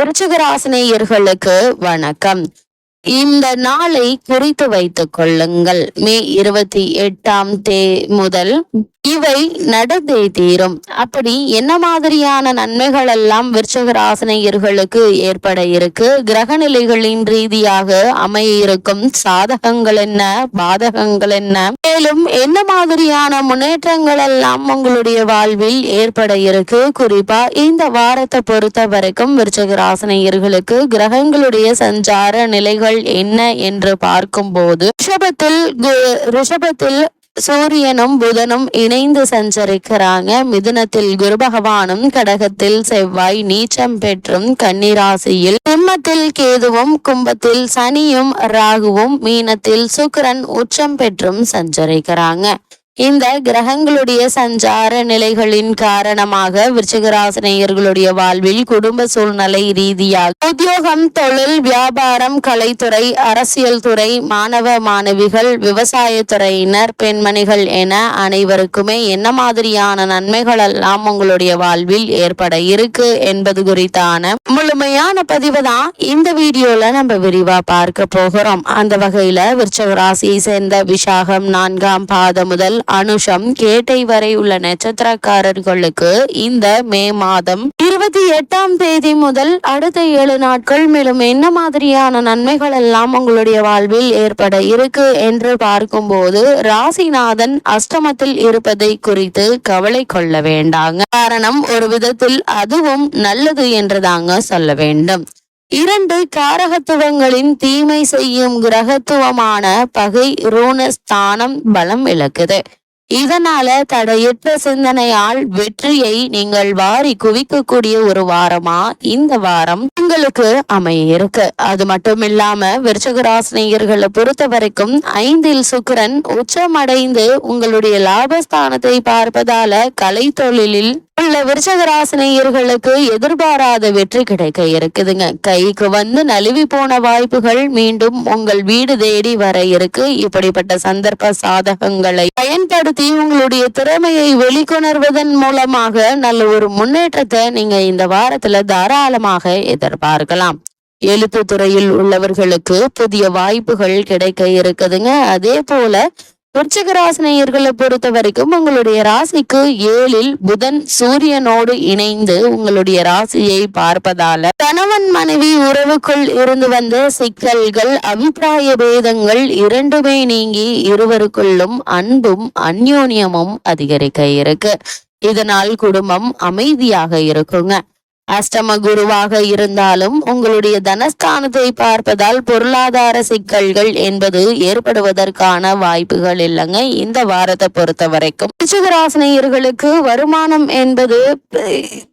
விருச்சிகராசினியர்களுக்கு வணக்கம். இந்த நாளை குறித்து வைத்துக் கொள்ளுங்கள். மே இருபத்தி எட்டாம் தே முதல் இவை நடந்தே தீரும். அப்படி என்ன மாதிரியான நன்மைகள் எல்லாம் விருச்சகராசனையர்களுக்கு ஏற்பட இருக்கு? கிரக நிலைகளின் ரீதியாக அமைய இருக்கும் சாதகங்கள் என்ன? பாதகங்கள் என்ன? மேலும் என்ன மாதிரியான முன்னேற்றங்கள் எல்லாம் உங்களுடைய வாழ்வில் ஏற்பட இருக்கு? குறிப்பா இந்த வாரத்தை பொறுத்த வரைக்கும் விருச்சகராசனையர்களுக்கு கிரகங்களுடைய சஞ்சார நிலைகள் என்ன என்று பார்க்கும்போது ரிஷபத்தில் ரிஷபத்தில் சூரியனும் புதனும் இணைந்து சஞ்சரிக்கிறாங்க. மிதுனத்தில் குரு பகவானும் கடகத்தில் செவ்வாய் நீச்சம் பெற்றும் கன்னிராசியில். சிம்மத்தில் கேதுவும் கும்பத்தில் சனியும் ராகுவும் மீனத்தில் சுக்கரன் உச்சம் பெற்றும் சஞ்சரிக்கிறாங்க. இந்த கிரகங்களுடைய சஞ்சார நிலைகளின் காரணமாக விருச்சிகராசினியர்களுடைய வாழ்வில் குடும்ப சூழ்நிலை ரீதியாக உத்தியோகம் தொழில் வியாபாரம் கலைத்துறை அரசியல் துறை மாணவ மாணவிகள் விவசாயத்துறையினர் பெண்மணிகள் என அனைவருக்குமே என்ன மாதிரியான நன்மைகள் எல்லாம் உங்களுடைய வாழ்வில் ஏற்பட இருக்கு என்பது குறித்தான முழுமையான பதிவு தான் இந்த வீடியோல நம்ம விரிவா பார்க்க போகிறோம். அந்த வகையில விருச்சகராசியை சேர்ந்த விசாகம் நான்காம் பாதம் முதல் அனுஷம் கேட்டை வரை உள்ள நட்சத்திரக்காரர்களுக்கு இந்த மே மாதம் இருபத்தி எட்டாம் தேதி முதல் அடுத்த ஏழு நாட்கள் மேலும் என்ன மாதிரியான நன்மைகள் எல்லாம் உங்களுடைய வாழ்வில் ஏற்பட இருக்கு என்று பார்க்கும்போது ராசிநாதன் அஷ்டமத்தில் இருப்பதை குறித்து கவலை கொள்ள வேண்டாங்க. காரணம் ஒரு விதத்தில் அதுவும் நல்லது என்றுதாங்க சொல்ல வேண்டும். இரண்டு காரகத்துவங்களின் தீமை செய்யும் கிரகத்துவமான பகை ரூணஸ்தானம் பலம் இழக்குது. இதனால தடையற்ற சிந்தனையால் வெற்றியை நீங்கள் வாரி குவிக்கக்கூடிய ஒரு வாரமா இந்த வாரம் உங்களுக்கு அமைய இருக்கு அது மட்டும் இல்லாம விருச்சகராசினியர்களை பொறுத்த வரைக்கும் ஐந்தில் சுக்கரன் உச்சமடைந்து உங்களுடைய லாபஸ்தானத்தை பார்ப்பதால கலை தொழிலில் உள்ள விருச்சகராசினியர்களுக்கு எதிர்பாராத வெற்றி கிடைக்க இருக்குதுங்க. கைக்கு வந்து நழுவி போன வாய்ப்புகள் மீண்டும் உங்கள் வீடு தேடி வர இருக்கு. இப்படிப்பட்ட சந்தர்ப்ப சாதகங்களை பயன்படுத்தி உங்களுடைய திறமையை வெளிக்கொணர்வதன் மூலமாக நல்ல ஒரு முன்னேற்றத்தை நீங்க இந்த வாரத்துல தாராளமாக எதிர்பார்க்கலாம். எழுத்து துறையில் உள்ளவர்களுக்கு புதிய வாய்ப்புகள் கிடைக்க இருக்குதுங்க. அதே போல விருச்சிகராசினியர்களை பொறுத்த வரைக்கும் உங்களுடைய ராசிக்கு ஏழில் புதன் சூரியனோடு இணைந்து உங்களுடைய ராசியை பார்ப்பதால கணவன் மனைவி உறவுக்குள் இருந்து வந்த சிக்கல்கள் அபிப்பிராய பேதங்கள் இரண்டுமே நீங்கி இருவருக்குள்ளும் அன்பும் அந்யோன்யமும் அதிகரிக்க இருக்கு. இதனால் குடும்பம் அமைதியாக இருக்குங்க. அஷ்டம குருவாக இருந்தாலும் உங்களுடைய தனஸ்தானத்தை பார்ப்பதால் பொருளாதார சிக்கல்கள் என்பது ஏற்படுவதற்கான வாய்ப்புகள் இல்லைங்க. இந்த வாரத்தை பொறுத்த வரைக்கும். விருச்சிகராசினியர்களுக்கு வருமானம் என்பது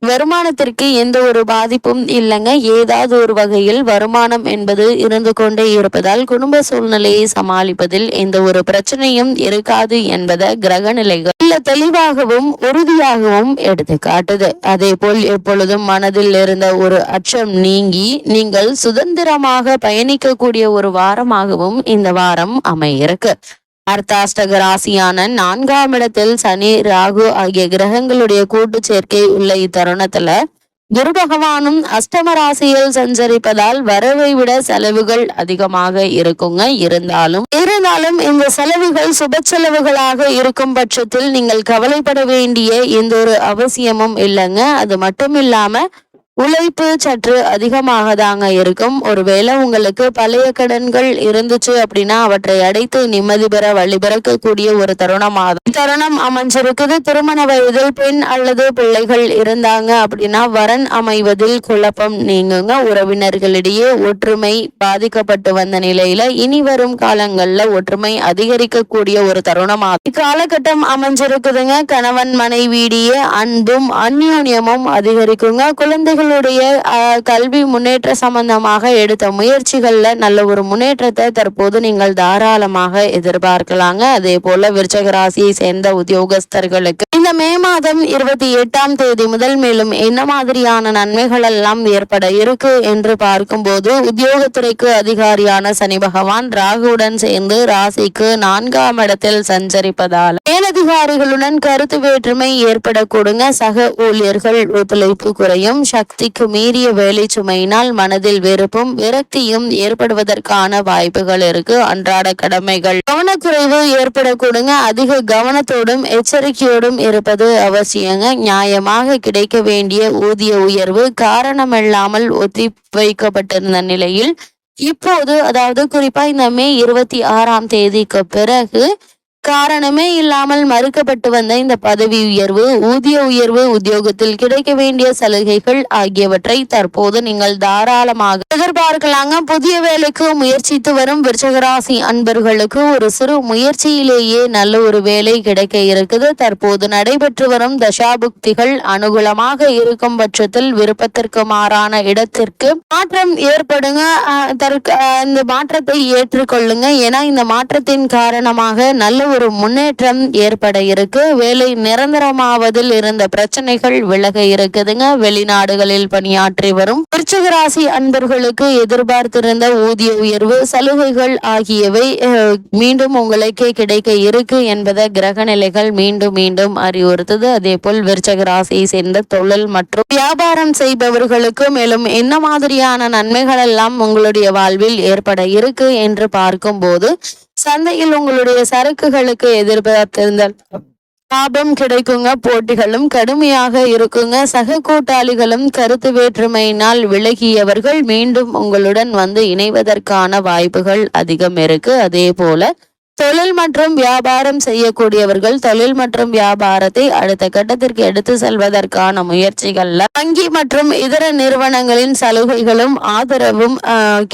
வருமானத்திற்கு எந்த ஒரு பாதிப்பும் இல்லைங்க. ஏதாவது ஒரு வகையில் வருமானம் என்பது இருந்து கொண்டே இருப்பதால் குடும்ப சூழ்நிலையை சமாளிப்பதில் எந்த ஒரு பிரச்சனையும் இருக்காது என்பதை கிரக நிலைகள் தெளிவாகவும் உறுதியாகவும் எடுத்து காட்டுது அதே போல் எப்பொழுதும் மனதில் இருந்த ஒரு அச்சம் நீங்கி நீங்கள் சுதந்திரமாக பயணிக்கக்கூடிய ஒரு வாரமாகவும் இந்த வாரம் அமையிருக்கு. அர்த்தாஷ்டக ராசியான நான்காம் இடத்தில் சனி ராகு ஆகிய கிரகங்களுடைய கூட்டு சேர்க்கை உள்ள இத்தருணத்துல குரு பகவானும் அஷ்டம ராசியில் சஞ்சரிப்பதால் வரவை விட செலவுகள் அதிகமாக இருக்குங்க. இருந்தாலும் இருந்தாலும் இந்த செலவுகள் சுப செலவுகளாக இருக்கும் பட்சத்தில் நீங்கள் கவலைப்பட வேண்டிய எந்த ஒரு அவசியமும் இல்லைங்க. அது மட்டும் இல்லாம உழைப்பு சற்று அதிகமாக தாங்க இருக்கும். ஒருவேளை உங்களுக்கு பழைய கடன்கள் இருந்துச்சு அப்படின்னா அவற்றை அடைத்து நிம்மதி பெற வழிபிறக்கக்கூடிய ஒரு தருணமாக தருணம் அமைஞ்சிருக்குது. திருமண வயதில் பெண் அல்லது பிள்ளைகள் இருந்தாங்க அப்படின்னா வரன் அமைவதில் குழப்பம் நீங்குங்க. உறவினர்களிடையே ஒற்றுமை பாதிக்கப்பட்டு வந்த நிலையில இனி வரும் காலங்கள்ல ஒற்றுமை அதிகரிக்கக்கூடிய ஒரு தருணமாக இக்காலகட்டம் அமைஞ்சிருக்குதுங்க. கணவன் மனைவியிடையே அன்பும் அந்யோன்யமும் அதிகரிக்குங்க. குழந்தைகள் ஆஹ், கல்வி முன்னேற்ற சம்பந்தமாக எடுத்த முயற்சிகள்ல நல்ல ஒரு முன்னேற்றத்தை தற்போது நீங்கள் தாராளமாக எதிர்பார்க்கலாங்க. அதே போல விருச்சக ராசியை சேர்ந்த உத்தியோகஸ்தர்களுக்கு இந்த மே மாதம் இருபத்தி எட்டாம் தேதி முதல் மேலும் என்ன மாதிரியான நன்மைகள் எல்லாம் ஏற்பட இருக்கு என்று பார்க்கும்போது உத்தியோகத்துறைக்கு அதிகாரியான சனி பகவான் ராகுவுடன் சேர்ந்து ராசிக்கு நான்காம் இடத்தில் சஞ்சரிப்பதால் மேலதிகாரிகளுடன் கருத்து வேற்றுமை ஏற்படக்கூடுங்க. சக ஊழியர்கள் ஒத்துழைப்பு குறையும். சக சக்திக்கு மீறிய வேலை சுமையினால் மனதில் வெறுப்பும் விரக்தியும் ஏற்படுவதற்கான வாய்ப்புகள் இருக்கு. அன்றாட கடமைகள். கவனக்குறைவு ஏற்படக்கூடுங்க. அதிக கவனத்தோடும் எச்சரிக்கையோடும் இருப்பது அவசியங்க. நியாயமாக கிடைக்க வேண்டிய ஊதிய உயர்வு காரணமில்லாமல் ஒத்தி வைக்கப்பட்டிருந்த நிலையில் இப்போது அதாவது குறிப்பா இந்த மே இருபத்தி ஆறாம் தேதிக்கு பிறகு காரணமே இல்லாமல் மறுக்கப்பட்டு வந்த இந்த பதவி உயர்வு ஊதிய உயர்வு உத்தியோகத்தில் கிடைக்க வேண்டிய சலுகைகள் ஆகியவற்றை தற்போது நீங்கள் தாராளமாக எதிர்பார்க்கலாங்க. புதிய வேலைக்கு முயற்சித்து வரும் விருச்சகராசி அன்பர்களுக்கு ஒரு சிறு முயற்சியிலேயே நல்ல ஒரு வேலை கிடைக்க இருக்குது. தற்போது நடைபெற்று வரும் தசாபுக்திகள் அனுகூலமாக இருக்கும் பட்சத்தில் விருப்பத்திற்கு மாறான இடத்திற்கு மாற்றம் ஏற்படுங்க. இந்த மாற்றத்தை ஏற்றுக்கொள்ளுங்க. ஏன்னா இந்த மாற்றத்தின் காரணமாக நல்ல ஒரு முன்னேற்றம் ஏற்பட இருக்கு. வேலை நிரந்தரமாவதில் இருந்த பிரச்சனைகள் விலக இருக்குதுங்க. வெளிநாடுகளில் பணியாற்றி வரும் விருச்சிக ராசி அன்பர்களுக்கு எதிர்பார்த்திருந்த ஊதிய உயர்வு சலுகைகள் ஆகியவை மீண்டும் உங்களுக்கு கிடைக்க இருக்கு என்பதை கிரக நிலைகள் மீண்டும் மீண்டும் அறிவுறுத்துது. அதே போல் விருச்சக ராசியை சேர்ந்த தொழில் மற்றும் வியாபாரம் செய்பவர்களுக்கு மேலும் என்ன மாதிரியான நன்மைகள் எல்லாம் உங்களுடைய வாழ்வில் ஏற்பட இருக்கு என்று பார்க்கும்போது சந்தையில் உங்களுடைய சரக்குகள் சரக்குகளுக்கு எதிர்பார்த்திருந்த லாபம் கிடைக்குங்க போட்டிகளும் கடுமையாக இருக்குங்க. சக கூட்டாளிகளும் கருத்து வேற்றுமையினால் விலகியவர்கள் மீண்டும் உங்களுடன் வந்து இணைவதற்கான வாய்ப்புகள் அதிகம் இருக்கு. அதே போல தொழில் மற்றும் வியாபாரம் செய்யக்கூடியவர்கள் தொழில் மற்றும் வியாபாரத்தை அடுத்த கட்டத்திற்கு எடுத்து செல்வதற்கான முயற்சிகள்ல வங்கி மற்றும் இதர நிறுவனங்களின் சலுகைகளும் ஆதரவும்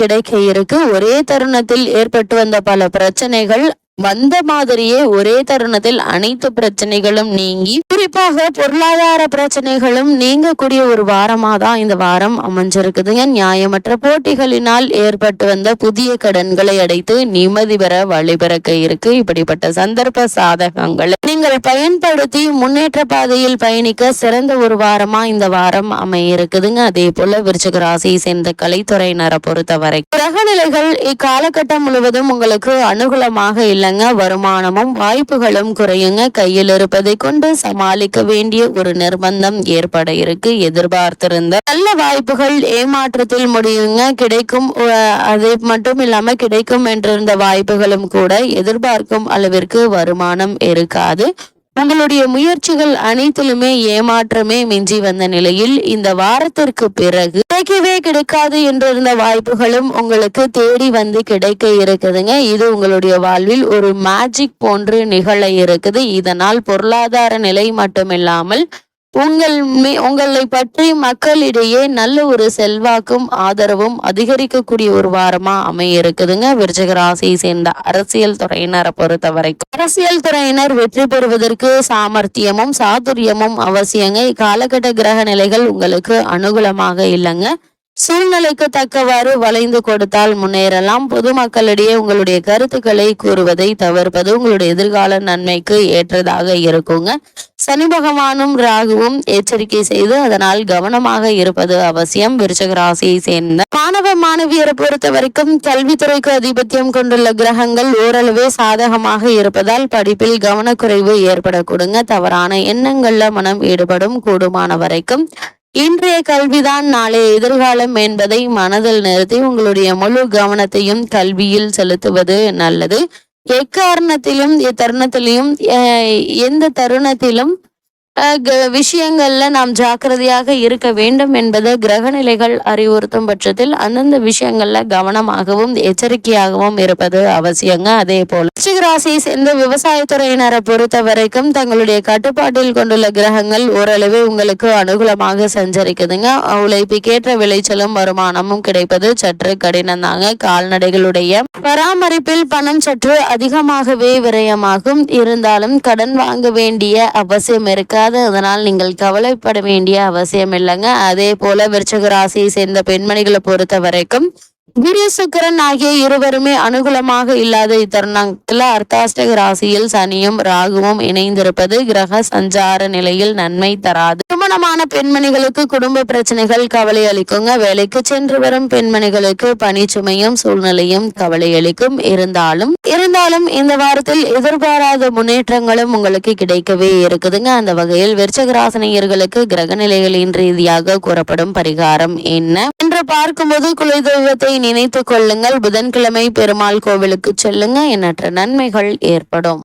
கிடைக்க இருக்கு. ஒரே தருணத்தில் ஏற்பட்டு வந்த பல பிரச்சனைகள் வந்த மாதிரியே ஒரே தருணத்தில் அனைத்து பிரச்சனைகளும் நீங்கி குறிப்பாக பொருளாதார பிரச்சனைகளும் நீங்கக்கூடிய ஒரு வாரமா தான் இந்த வாரம் அமைஞ்சிருக்குதுங்க நியாயமற்ற போட்டிகளினால் ஏற்பட்டு வந்த புதிய கடன்களை அடைத்து நிம்மதி பெற வழிபிறக்க இருக்கு. இப்படிப்பட்ட சந்தர்ப்ப சாதகங்களை. நீங்கள் பயன்படுத்தி முன்னேற்ற பாதையில் பயணிக்க சிறந்த ஒரு வாரமா இந்த வாரம் அமைய இருக்குதுங்க அதே போல விருச்சக ராசியை சேர்ந்த கலைத்துறையினரை பொறுத்தவரை. கிரகநிலைகள் இக்காலகட்டம் முழுவதும் உங்களுக்கு அனுகூலமாக இல்லைங்க வருமானமும் வாய்ப்புகளும் குறையுங்க. கையில் இருப்பதை கொண்டு சமாளிக்க வேண்டிய ஒரு நிர்பந்தம் ஏற்பட இருக்கு. எதிர்பார்த்திருந்த நல்ல வாய்ப்புகள் ஏமாற்றத்தில் முடியுங்க. கிடைக்கும் அது மட்டும் இல்லாம கிடைக்கும் என்றிருந்த வாய்ப்புகளும் கூட எதிர்பார்க்கும் அளவிற்கு வருமானம் இருக்காது. உங்களுடைய முயற்சிகள் அனைத்திலுமே ஏமாற்றமே மிஞ்சி வந்த நிலையில் இந்த வாரத்திற்கு பிறகு கிடைக்கவே கிடைக்காது என்றிருந்த வாய்ப்புகளும் உங்களுக்கு தேடி வந்து கிடைக்க இருக்குதுங்க. இது உங்களுடைய வாழ்வில் ஒரு மேஜிக் போன்று நிகழ இருக்குது. இதனால் பொருளாதார நிலை மட்டுமில்லாமல் உங்கள் உங்களை பற்றி மக்களிடையே நல்ல ஒரு செல்வாக்கும் ஆதரவும் அதிகரிக்கக்கூடிய ஒரு வாரமா அமைய இருக்குதுங்க விருச்சிக ராசியை சேர்ந்த அரசியல் துறையினரை பொறுத்த வரைக்கும் அரசியல் துறையினர் வெற்றி பெறுவதற்கு சாமர்த்தியமும் சாதுரியமும் அவசியங்க. இக்காலகட்ட கிரக நிலைகள் உங்களுக்கு அனுகூலமாக இல்லைங்க. சூழ்நிலைக்கு தக்கவாறு வளைந்து கொடுத்தால் முன்னேறலாம். பொதுமக்களிடையே உங்களுடைய கருத்துக்களை கூறுவதை தவிர்ப்பது உங்களுடைய எதிர்கால நன்மைக்கு ஏற்றதாக இருக்குங்க. சனி பகவானும் ராகுவும் எச்சரிக்கை செய்து அதனால் கவனமாக இருப்பது அவசியம். விருச்சக ராசியை சேர்ந்த மாணவ மாணவியரை பொறுத்த வரைக்கும் கல்வித்துறைக்கு அதிபத்தியம் கொண்டுள்ள கிரகங்கள் ஓரளவே சாதகமாக இருப்பதால் படிப்பில் கவனக்குறைவு ஏற்படக்கூடுங்க. தவறான எண்ணங்கள்ல மனம் ஈடுபடும். கூடுமான வரைக்கும் இன்றைய கல்விதான் நாளைய எதிர்காலம் என்பதை மனதில் நிறுத்தி உங்களுடைய முழு கவனத்தையும் கல்வியில் செலுத்துவது நல்லது. எக்காரணத்திலும் எத்தருணத்திலையும் எந்த தருணத்திலும் விஷயங்கள்ல நாம் ஜாக்கிரதையாக இருக்க வேண்டும் என்பது கிரகநிலைகள் அறிவுறுத்தும் பட்சத்தில் அந்தந்த விஷயங்கள்ல கவனமாகவும் எச்சரிக்கையாகவும் இருப்பது அவசியங்க. அதே போல ராசியை சேர்ந்த விவசாயத்துறையினரை பொறுத்த வரைக்கும் தங்களுடைய கட்டுப்பாட்டில் கொண்டுள்ள கிரகங்கள் ஓரளவு உங்களுக்கு அனுகூலமாக சஞ்சரிக்குதுங்க. உழைப்புக்கேற்ற விளைச்சலும் வருமானமும் கிடைப்பது சற்று கடினம் தாங்க. கால்நடைகளுடைய பராமரிப்பில் பணம் சற்று அதிகமாகவே விரயமாகும். இருந்தாலும் கடன் வாங்க வேண்டிய அவசியம் இருக்காது. அதனால் நீங்கள் கவலைப்பட வேண்டிய அவசியம் இல்லைங்க. அதே போல விருச்சக ராசியை சேர்ந்த பெண்மணிகளை பொறுத்த வரைக்கும் குரு சுக்கரன் ஆகிய இருவருமே அனுகூலமாக இல்லாத இத்தருணத்துல அர்த்தாஷ்டக ராசியில் சனியும் ராகுவும் இணைந்திருப்பது கிரக சஞ்சார நிலையில் நன்மை தராது. திருமணமான பெண்மணிகளுக்கு குடும்ப பிரச்சனைகள் கவலை அளிக்குங்க. வேலைக்கு சென்று வரும் பெண்மணிகளுக்கு பணிச்சுமையும் சூழ்நிலையும் கவலை அளிக்கும். இருந்தாலும் இருந்தாலும் இந்த வாரத்தில் எதிர்பாராத முன்னேற்றங்களும் உங்களுக்கு கிடைக்கவே இருக்குதுங்க. அந்த வகையில் விருச்சகராசனியர்களுக்கு கிரக நிலைகளின் ரீதியாக கூறப்படும் பரிகாரம் என்ன? என்று பார்க்கும்போது குலதெய்வத்தை நினைத்து கொள்ளுங்கள். புதன்கிழமை பெருமாள் கோவிலுக்கு செல்லுங்க. எண்ணற்ற நன்மைகள் ஏற்படும்.